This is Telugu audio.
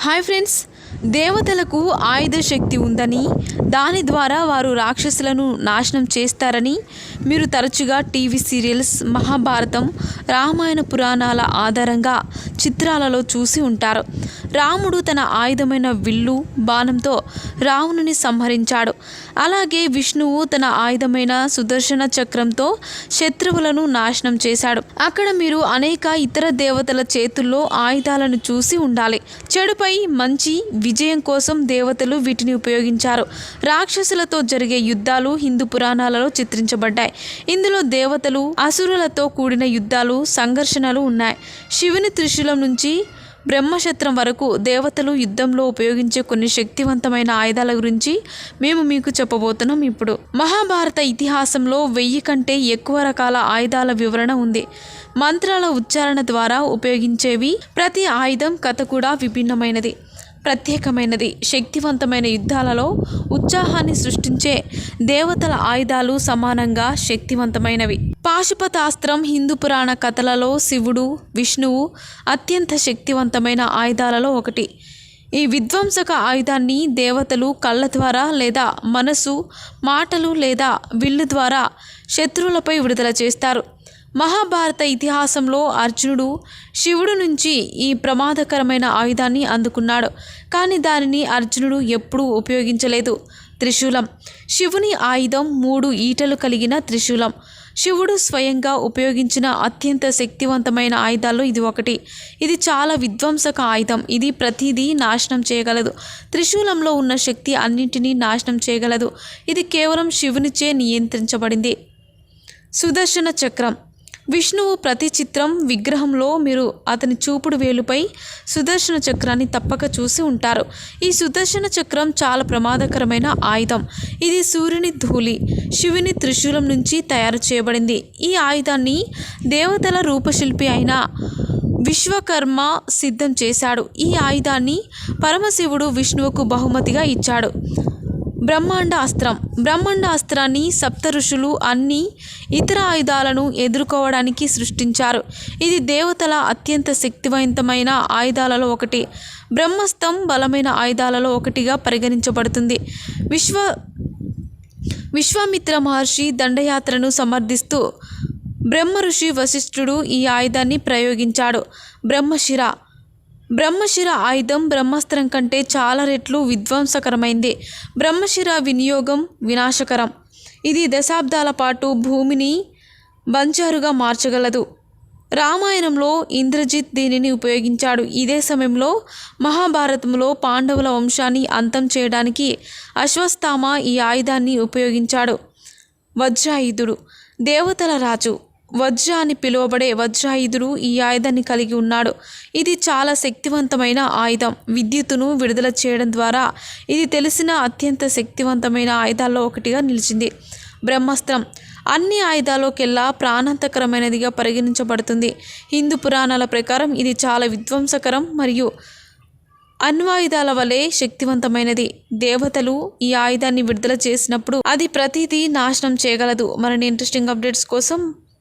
హాయ్ ఫ్రెండ్స్ దేవతలకు ఆయుధ శక్తి ఉందని దాని ద్వారా వారు రాక్షసులను నాశనం చేస్తారని మీరు తరచుగా టీవీ సీరియల్స్ మహాభారతం రామాయణ పురాణాల ఆధారంగా చిత్రాలలో చూసి ఉంటారు. రాముడు తన ఆయుధమైన విల్లు బాణంతో రావణుని సంహరించాడు. అలాగే విష్ణువు తన ఆయుధమైన సుదర్శన చక్రంతో శత్రువులను నాశనం చేశాడు. అక్కడ మీరు అనేక ఇతర దేవతల చేతుల్లో ఆయుధాలను చూసి ఉండాలి. చెడుపై మంచి విజయం కోసం దేవతలు వీటిని ఉపయోగించారు. రాక్షసులతో జరిగే యుద్ధాలు హిందూ పురాణాలలో చిత్రించబడ్డాయి. ఇందులో దేవతలు అసురులతో కూడిన యుద్ధాలు సంఘర్షణలు ఉన్నాయి. శివుని త్రిశూలం నుంచి బ్రహ్మశత్రం వరకు దేవతలు యుద్ధంలో ఉపయోగించే కొన్ని శక్తివంతమైన ఆయుధాల గురించి మేము మీకు చెప్పబోతున్నాం ఇప్పుడు. మహాభారత ఇతిహాసంలో వెయ్యి కంటే ఎక్కువ రకాల ఆయుధాల వివరణ ఉంది. మంత్రాల ఉచ్చారణ ద్వారా ఉపయోగించేవి ప్రతి ఆయుధం కథ కూడా విభిన్నమైనది. ప్రత్యేకమైనది. శక్తివంతమైన యుద్ధాలలో ఉత్సాహాన్ని సృష్టించే దేవతల ఆయుధాలు సమానంగా శక్తివంతమైనవి. పాశుపతాస్త్రం హిందూ పురాణ కథలలో శివుడు విష్ణువు అత్యంత శక్తివంతమైన ఆయుధాలలో ఒకటి. ఈ విధ్వంసక ఆయుధాన్ని దేవతలు కళ్ళ ద్వారా లేదా మనసు మాటలు లేదా విల్లు ద్వారా శత్రువులపై విడుదల చేస్తారు. మహాభారత ఇతిహాసంలో అర్జునుడు శివుడు నుంచి ఈ ప్రమాదకరమైన ఆయుధాన్ని అందుకున్నాడు. కానీ దానిని అర్జునుడు ఎప్పుడూ ఉపయోగించలేదు. త్రిశూలం. శివుని ఆయుధం మూడు ఈటలు కలిగిన త్రిశూలం. శివుడు స్వయంగా ఉపయోగించిన అత్యంత శక్తివంతమైన ఆయుధాల్లో ఇది ఒకటి. ఇది చాలా విధ్వంసక ఆయుధం. ఇది ప్రతిదీ నాశనం చేయగలదు. త్రిశూలంలో ఉన్న శక్తి అన్నింటినీ నాశనం చేయగలదు. ఇది కేవలం శివునిచే నియంత్రించబడింది. సుదర్శన చక్రం. విష్ణువు ప్రతి చిత్రం విగ్రహంలో మీరు అతని చూపుడు వేలుపై సుదర్శన చక్రాన్ని తప్పక చూసి ఉంటారు. ఈ సుదర్శన చక్రం చాలా ప్రమాదకరమైన ఆయుధం. ఇది సూర్యుని ధూళి శివుని త్రిశూలం నుంచి తయారు చేయబడింది. ఈ ఆయుధాన్ని దేవతల రూపశిల్పి అయిన విశ్వకర్మ సిద్ధం చేశాడు. ఈ ఆయుధాన్ని పరమశివుడు విష్ణువుకు బహుమతిగా ఇచ్చాడు. బ్రహ్మాండ అస్త్రం. బ్రహ్మాండ అస్త్రాన్ని సప్త ఋషులు అన్ని ఇతర ఆయుధాలను ఎదుర్కోవడానికి సృష్టించారు. ఇది దేవతల అత్యంత శక్తివంతమైన ఆయుధాలలో ఒకటి. బ్రహ్మస్తం బలమైన ఆయుధాలలో ఒకటిగా పరిగణించబడుతుంది. విశ్వ విశ్వామిత్ర మహర్షి దండయాత్రను సమర్థిస్తూ బ్రహ్మ ఋషి వశిష్ఠుడు ఈ ఆయుధాన్ని ప్రయోగించాడు. బ్రహ్మశిర బ్రహ్మశిర ఆయుధం బ్రహ్మాస్త్రం కంటే చాలా రెట్లు విధ్వంసకరమైంది. బ్రహ్మశిర వినియోగం వినాశకరం. ఇది దశాబ్దాల పాటు భూమిని బంజారుగా మార్చగలదు. రామాయణంలో ఇంద్రజిత్ దీనిని ఉపయోగించాడు. ఇదే సమయంలో మహాభారతంలో పాండవుల వంశాన్ని అంతం చేయడానికి అశ్వస్థామ ఈ ఆయుధాన్ని ఉపయోగించాడు. వజ్రాయుధుడు దేవతల రాజు. వజ్ర అని పిలువబడే వజ్రాయుధుడు ఈ ఆయుధాన్ని కలిగి ఉన్నాడు. ఇది చాలా శక్తివంతమైన ఆయుధం. విద్యుత్తును విడుదల చేయడం ద్వారా ఇది తెలిసిన అత్యంత శక్తివంతమైన ఆయుధాల్లో ఒకటిగా నిలిచింది. బ్రహ్మాస్త్రం. అన్ని ఆయుధాల్లోకెల్లా ప్రాణాంతకరమైనదిగా పరిగణించబడుతుంది. హిందూ పురాణాల ప్రకారం ఇది చాలా విధ్వంసకరం మరియు అణ్వాయుధాల వలె శక్తివంతమైనది. దేవతలు ఈ ఆయుధాన్ని విడుదల చేసినప్పుడు అది ప్రతిదీ నాశనం చేయగలదు. మరిన్ని ఇంట్రెస్టింగ్ అప్డేట్స్ కోసం